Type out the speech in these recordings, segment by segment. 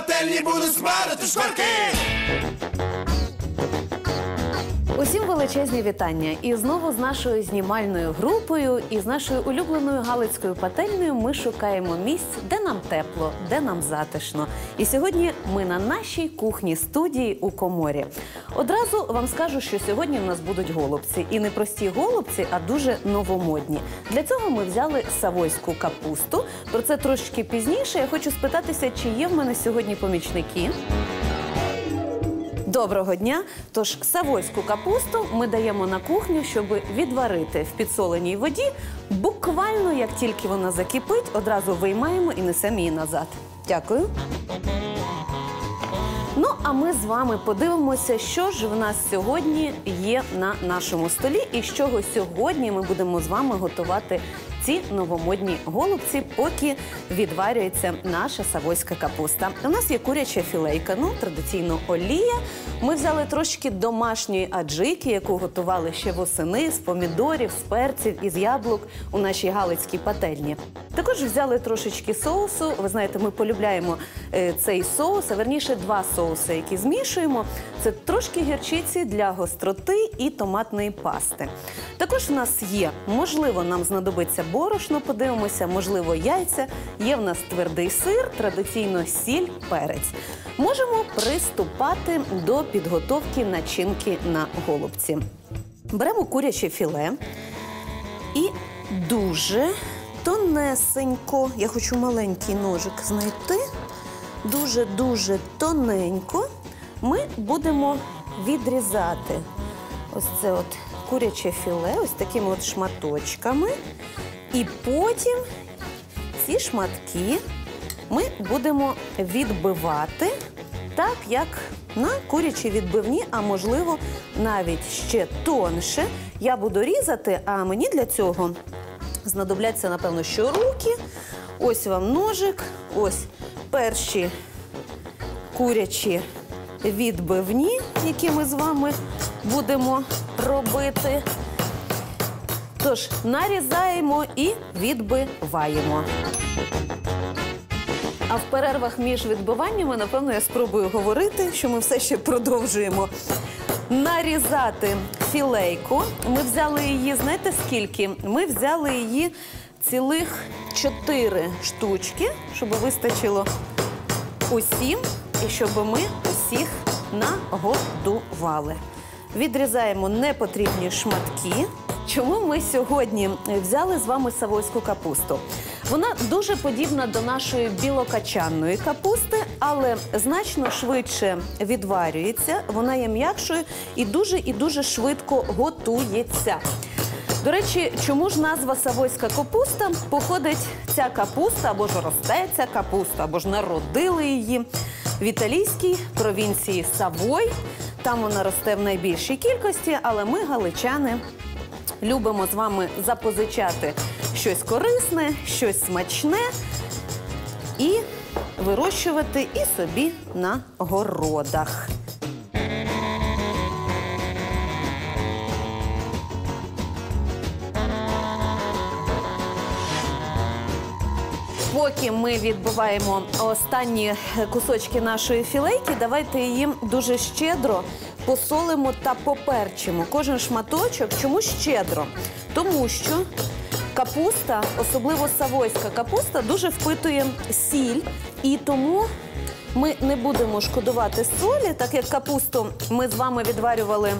пательні будуть смерити шкварки. Усім величезні вітання. І знову з нашою знімальною групою і з нашою улюбленою галицькою пательнею ми шукаємо місць, де нам тепло, де нам затишно. І сьогодні ми на нашій кухні студії у коморі. Одразу вам скажу, що сьогодні в нас будуть голубці. І не прості голубці, а дуже новомодні. Для цього ми взяли савойську капусту. Про це трошки пізніше. Я хочу спитатися, чи є в мене сьогодні помічники. Доброго дня! Тож савойську капусту ми даємо на кухню, щоб відварити в підсоленій воді. Буквально як тільки вона закипить, одразу виймаємо і несемо її назад. Дякую. Ну, а ми з вами подивимося, що ж в нас сьогодні є на нашому столі, і з чого сьогодні ми будемо з вами готувати ці новомодні голубці, поки відварюється наша савойська капуста. У нас є куряча філейка, ну традиційно олія. Ми взяли трошки домашньої аджики, яку готували ще восени з помідорів, з перців і з яблук у нашій галицькій пательні. Також взяли трошечки соусу. Ви знаєте, ми полюбляємо е, цей соус, а верніше два соуси, які змішуємо. Це трошки гірчиці для гостроти і томатної пасти. Також в нас є, можливо, нам знадобиться борошно, подивимося, можливо, яйця. Є в нас твердий сир, традиційно сіль, перець. Можемо приступати до підготовки начинки на голубці. Беремо куряче філе і дуже тонесенько. Я хочу маленький ножик знайти. Дуже-дуже тоненько ми будемо відрізати ось це от куряче філе, ось такими от шматочками. І потім ці шматки ми будемо відбивати так, як на курячій відбивні, а можливо навіть ще тонше. Я буду різати, а мені для цього знадобляться, напевно, що руки. Ось вам ножик, ось перші курячі відбивні, які ми з вами будемо робити. Тож нарізаємо і відбиваємо. А в перервах між відбиваннями, напевно, я спробую говорити, що ми все ще продовжуємо нарізати філейку. Ми взяли її, знаєте скільки? Ми взяли її цілих чотири штучки, щоб вистачило усім і щоб ми усіх нагодували. Відрізаємо непотрібні шматки. Чому ми сьогодні взяли з вами савойську капусту? Вона дуже подібна до нашої білокачанної капусти, але значно швидше відварюється. Вона є м'якшою і дуже і дуже швидко готується. До речі, чому ж назва Савойська капуста? Походить ця капуста або ж росте ця капуста, або ж народили її в італійській провінції Савой. Там вона росте в найбільшій кількості, але ми, галичани, любимо з вами запозичати щось корисне, щось смачне і вирощувати і собі на городах. Поки ми відбиваємо останні кусочки нашої філейки, давайте її дуже щедро посолимо та поперчимо. Кожен шматочок чому щедро? Тому що капуста, особливо савойська капуста, дуже впитує сіль, і тому ми не будемо шкодувати солі, так як капусту ми з вами відварювали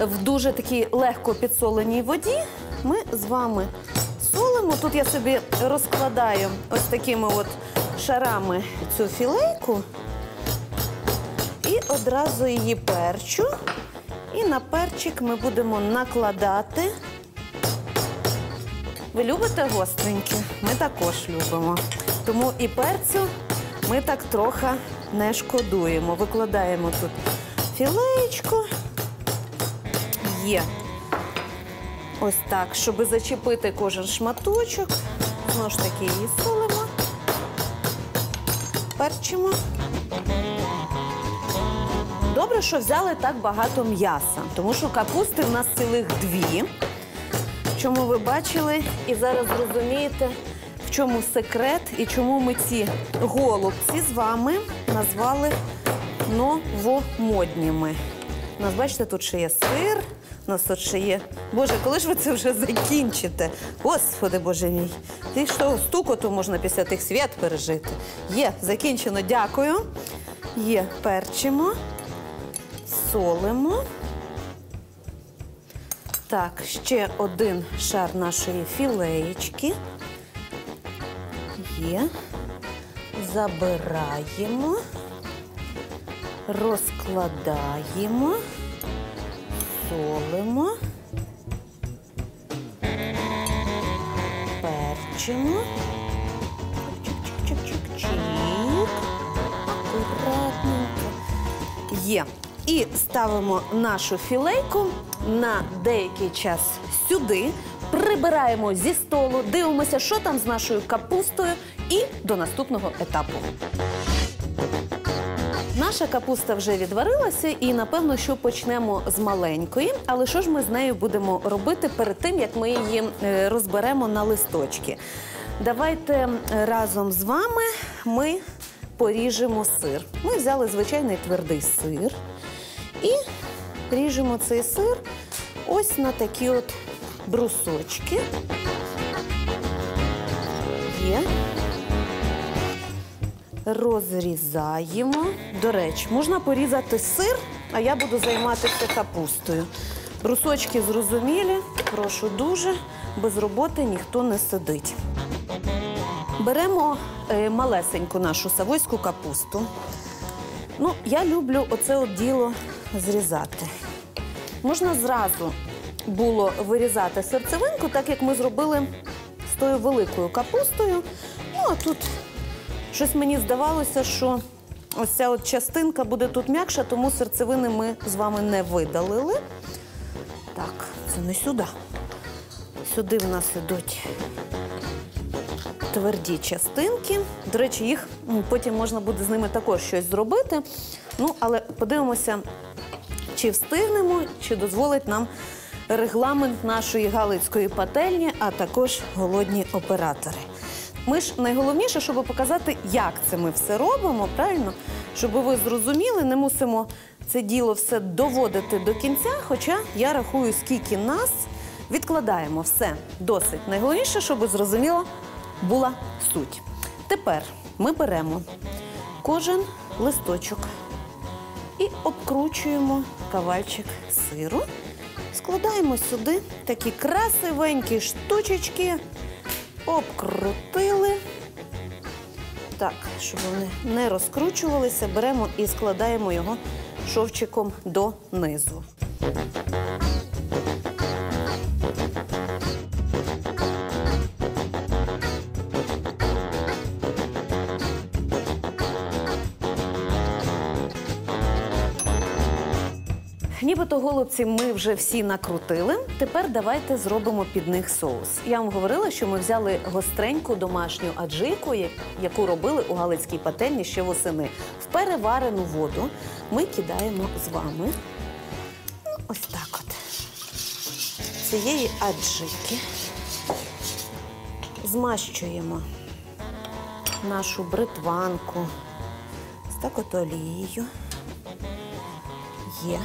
в дуже такій легко підсоленій воді. Ми з вами солимо. Тут я собі розкладаю ось такими от шарами цю філейку і одразу її перчу. І на перчик ми будемо накладати. Ви любите гостреньке? Ми також любимо. Тому і перцю ми так трохи не шкодуємо. Викладаємо тут філеєчку. Є. Ось так, щоб зачепити кожен шматочок. Знову ж таки її солимо, перчимо. Добре, що взяли так багато м'яса, тому що капусти в нас цілих дві. Чому ви бачили і зараз зрозумієте, в чому секрет і чому ми ці голубці з вами назвали новомодніми. У нас, бачите, тут ще є сир, у нас тут ще є. Боже, коли ж ви це вже закінчите? Господи, Боже мій. Ти що, стукоту можна після тих свят пережити? Є, закінчено, дякую. Є, перчимо, солимо. Так, ще один шар нашої філеєчки. Є. Забираємо, розкладаємо, солимо, перчимо. Чик-чик-чик-чик-чик. Акуратненько. Є. І ставимо нашу філейку на деякий час сюди, прибираємо зі столу, дивимося, що там з нашою капустою, і до наступного етапу. Наша капуста вже відварилася, і напевно, що почнемо з маленької. Але що ж ми з нею будемо робити перед тим, як ми її е, розберемо на листочки? Давайте е, разом з вами ми поріжемо сир. Ми взяли звичайний твердий сир і ріжемо цей сир ось на такі от брусочки. Є розрізаємо. До речі, можна порізати сир, а я буду займатися капустою. Брусочки зрозумілі, прошу дуже, без роботи ніхто не сидить. Беремо е, малесеньку нашу савойську капусту. Ну, я люблю оце от діло зрізати. Можна зразу було вирізати серцевинку, так як ми зробили з тою великою капустою. Ну, а тут Щось мені здавалося, що ось ця от частинка буде тут м'якша, тому серцевини ми з вами не видалили. Так, це не сюди. Сюди в нас ідуть тверді частинки. До речі, їх потім можна буде з ними також щось зробити. Ну, але подивимося, чи встигнемо, чи дозволить нам регламент нашої галицької пательні, а також голодні оператори. Ми ж найголовніше, щоб показати, як це ми все робимо, правильно? Щоб ви зрозуміли, не мусимо це діло все доводити до кінця. Хоча я рахую, скільки нас відкладаємо все досить. Найголовніше, щоб зрозуміла була суть. Тепер ми беремо кожен листочок і обкручуємо кавальчик сиру. Складаємо сюди такі красивенькі штучечки, обкрутили. Так, щоб вони не розкручувалися, беремо і складаємо його шовчиком донизу. Нібито голубці ми вже всі накрутили. Тепер давайте зробимо під них соус. Я вам говорила, що ми взяли гостреньку домашню аджику, яку робили у Галицькій пательні ще восени. В переварену воду ми кидаємо з вами ну, ось так от. Цієї аджики змащуємо нашу бритванку. Ось так от олією. Є.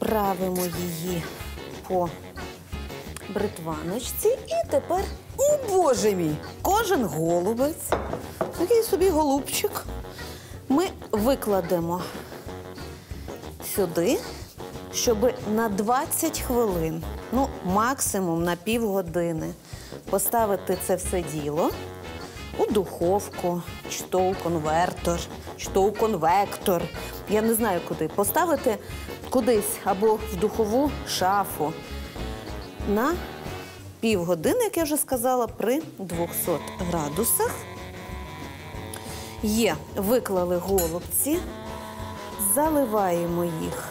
Розправимо її по бритваночці. І тепер, о боже мій, кожен голубець, такий собі голубчик, ми викладемо сюди, щоб на 20 хвилин, ну максимум на півгодини, поставити це все діло у духовку, чи то у конвертор, чи то у конвектор. Я не знаю куди. Поставити кудись або в духову шафу на півгодини, як я вже сказала, при 200 градусах. Є, виклали голубці, заливаємо їх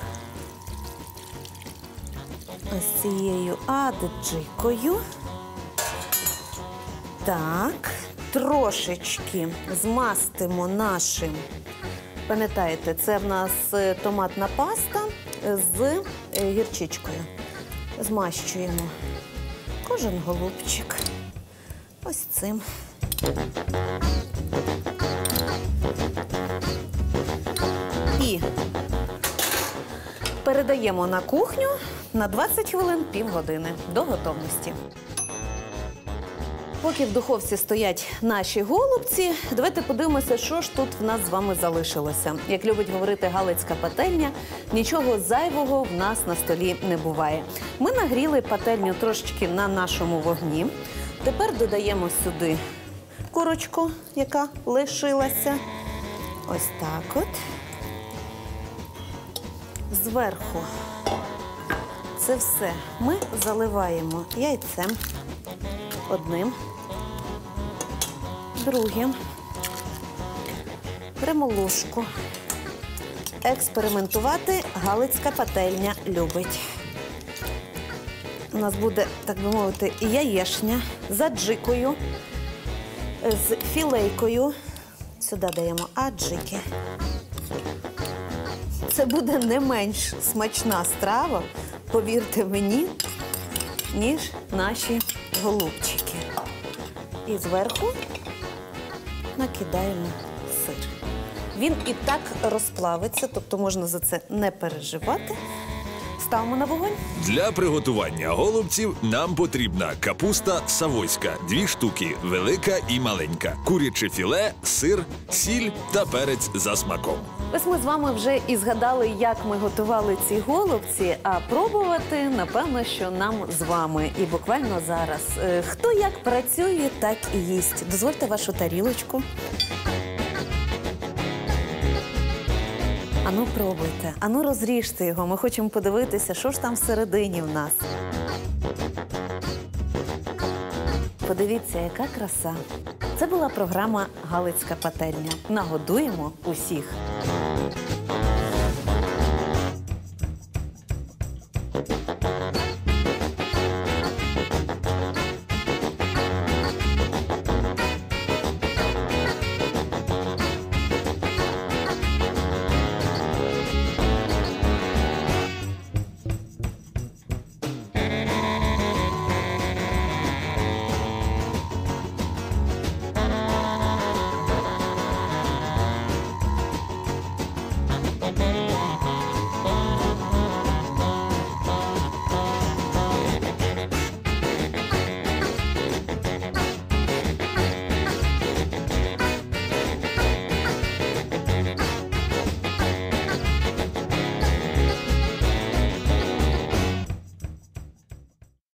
ось цією аджикою. Так, трошечки змастимо нашим. Пам'ятаєте, це в нас е, томатна паста з е, гірчичкою. Змащуємо кожен голубчик. Ось цим. І передаємо на кухню на 20 хвилин півгодини до готовності. Поки в духовці стоять наші голубці, давайте подивимося, що ж тут в нас з вами залишилося. Як любить говорити Галицька пательня, нічого зайвого в нас на столі не буває. Ми нагріли пательню трошечки на нашому вогні. Тепер додаємо сюди курочку, яка лишилася. Ось так от. Зверху це все ми заливаємо яйцем одним, другим. Беремо ложку. Експериментувати Галицька пательня любить. У нас буде, так би мовити, яєшня з аджикою, з філейкою. Сюди даємо аджики. Це буде не менш смачна страва, повірте мені, ніж наші голубчики. І зверху накидаємо сир. Він і так розплавиться, тобто можна за це не переживати. Ставимо на вогонь. Для приготування голубців нам потрібна капуста савойська, дві штуки, велика і маленька, куряче філе, сир, сіль та перець за смаком. Ось ми з вами вже і згадали, як ми готували ці голубці. А пробувати, напевно, що нам з вами. І буквально зараз. Е, Хто як працює, так і їсть. Дозвольте вашу тарілочку. Ану, пробуйте, ану розріжте його. Ми хочемо подивитися, що ж там всередині в нас. Подивіться, яка краса. Це була програма Галицька пательня. Нагодуємо усіх.